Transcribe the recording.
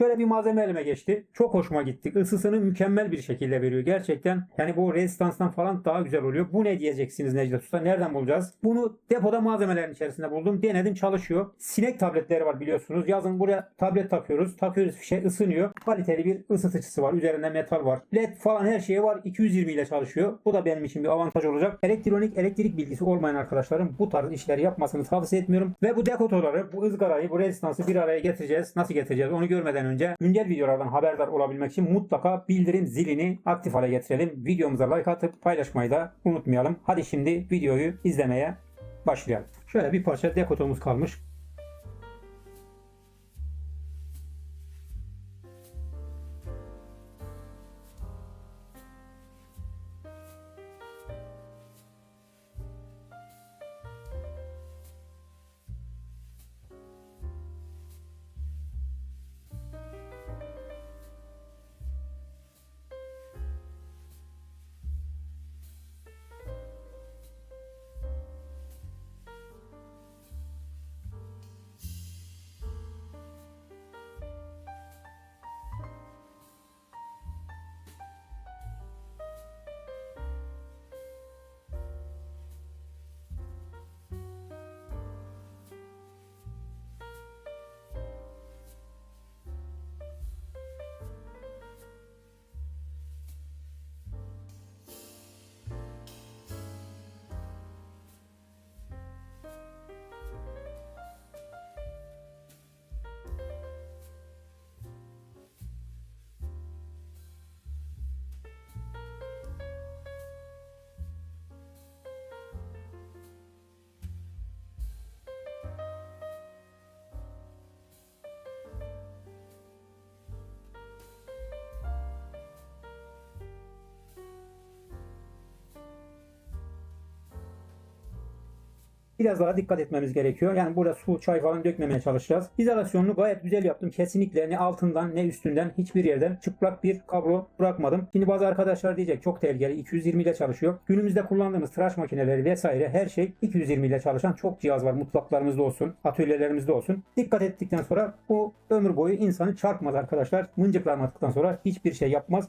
Şöyle bir malzeme elime geçti. Çok hoşuma gitti. Isısını mükemmel bir şekilde veriyor. Gerçekten yani bu rezistanstan falan daha güzel oluyor. Bu ne diyeceksiniz Necdet Usta? Nereden bulacağız? Bunu depoda malzemelerin içerisinde buldum. Denedim çalışıyor. Sinek tabletleri var biliyorsunuz. Yazın buraya tablet takıyoruz. Takıyoruz fişe ısınıyor. Kaliteli bir ısıtıcısı var. Üzerinde metal var. LED falan her şeyi var. 220 ile çalışıyor. Bu da benim için bir avantaj olacak. Elektronik elektrik bilgisi olmayan arkadaşlarım bu tarz işleri yapmasını tavsiye etmiyorum. Ve bu dekotoları, bu ızgarayı, bu rezistansı bir araya getireceğiz. Nasıl getireceğiz onu görmeden önce güncel videolardan haberdar olabilmek için mutlaka bildirim zilini aktif hale getirelim. Videomuza like atıp paylaşmayı da unutmayalım. Hadi şimdi videoyu izlemeye başlayalım. Şöyle bir parça dekotomuz kalmış. Biraz daha dikkat etmemiz gerekiyor. Yani burada su, çay falan dökmemeye çalışacağız. İzolasyonunu gayet güzel yaptım. Kesinlikle ne altından ne üstünden hiçbir yerden çıplak bir kablo bırakmadım. Şimdi bazı arkadaşlar diyecek çok tehlikeli 220 ile çalışıyor. Günümüzde kullandığımız tıraş makineleri vesaire her şey 220 ile çalışan çok cihaz var. Mutfaklarımızda olsun, atölyelerimizde olsun. Dikkat ettikten sonra bu ömür boyu insanı çarpmaz arkadaşlar. Mıncıklanmadıktan sonra hiçbir şey yapmaz.